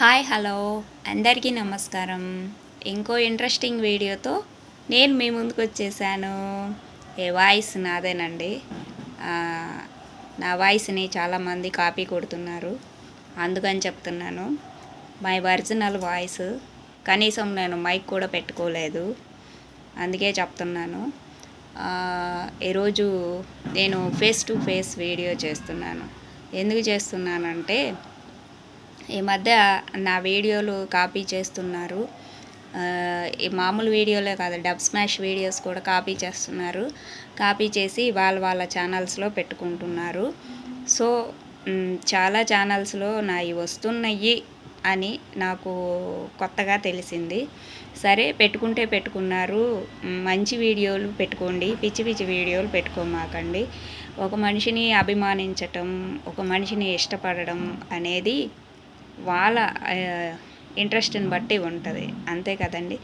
Hi hello. అందరికీ నమస్కారం. ఇంకో ఇంట్రెస్టింగ్ వీడియోతో నేను మీ ముందుకు వచ్చేసాను. ఏ వాయిస్ నాదేనండి. నా వాయిస్ని చాలామంది కాపీ కొడుతున్నారు. అందుకని చెప్తున్నాను. My original voice. కనీసం నేను మైక్ కూడా పెట్టుకోలేదు. అందుకే చెప్తున్నాను. ఈరోజు నేను ఫేస్ టు ఫేస్ వీడియో చేస్తున్నాను. ఎందుకు చేస్తున్నానంటే ఈ మధ్య నా వీడియోలు కాపీ చేస్తున్నారు. ఈ మామూలు వీడియోలే కాదు డబ్ స్మాష్ వీడియోస్ కూడా కాపీ చేస్తున్నారు. కాపీ చేసి వాళ్ళ వాళ్ళ ఛానల్స్లో పెట్టుకుంటున్నారు. సో చాలా ఛానల్స్లో నావి వస్తున్నాయి అని నాకు కొత్తగా తెలిసింది. సరే పెట్టుకుంటే పెట్టుకున్నారు. మంచి వీడియోలు పెట్టుకోండి పిచ్చి పిచ్చి వీడియోలు పెట్టుకోమాకండి. ఒక మనిషిని అభిమానించటం ఒక మనిషిని ఇష్టపడడం అనేది వాళ్ళ ఇంట్రెస్ట్ని బట్టి ఉంటుంది. అంతే కదండి.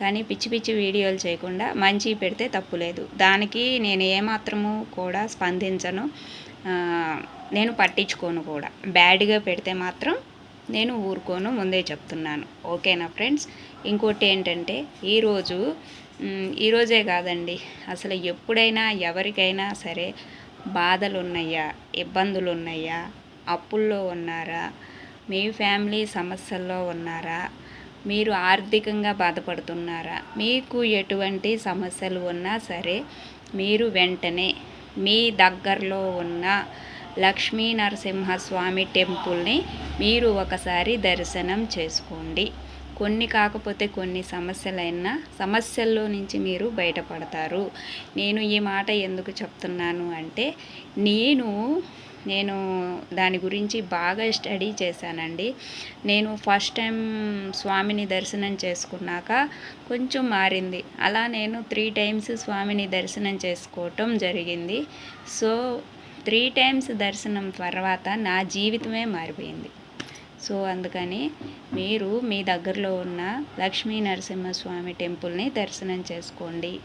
కానీ పిచ్చి పిచ్చి వీడియోలు చేయకుండా మంచి పెడితే తప్పు లేదు. దానికి నేను ఏమాత్రము కూడా స్పందించను. నేను పట్టించుకోను కూడా. బ్యాడ్గా పెడితే మాత్రం నేను ఊరుకోను ముందే చెప్తున్నాను. ఓకేనా ఫ్రెండ్స్? ఇంకోటి ఏంటంటే ఈరోజు ఈరోజే కాదండి. అసలు ఎప్పుడైనా ఎవరికైనా సరే బాధలు ఉన్నాయా ఇబ్బందులు ఉన్నాయా అప్పుల్లో ఉన్నారా? మీ ఫ్యామిలీ సమస్యల్లో ఉన్నారా? మీరు ఆర్థికంగా బాధపడుతున్నారా? మీకు ఎటువంటి సమస్యలు ఉన్నా సరే మీరు వెంటనే మీ దగ్గరలో ఉన్న లక్ష్మీ నరసింహస్వామి టెంపుల్ని మీరు ఒకసారి దర్శనం చేసుకోండి. కొన్ని కాకపోతే కొన్ని సమస్యలైనా సమస్యల్లో నుంచి మీరు బయటపడతారు. నేను ఈ మాట ఎందుకు చెప్తున్నాను అంటే నేను నేను దాని గురించి బాగా స్టడీ చేశానండి. నేను ఫస్ట్ టైం స్వామిని దర్శనం చేసుకున్నాక కొంచెం మారింది. అలా నేను త్రీ టైమ్స్ స్వామిని దర్శనం చేసుకోవటం జరిగింది. సో త్రీ టైమ్స్ దర్శనం తర్వాత నా జీవితమే మారిపోయింది. సో అందుకని మీరు మీ దగ్గరలో ఉన్న లక్ష్మీ నరసింహస్వామి టెంపుల్ని దర్శనం చేసుకోండి.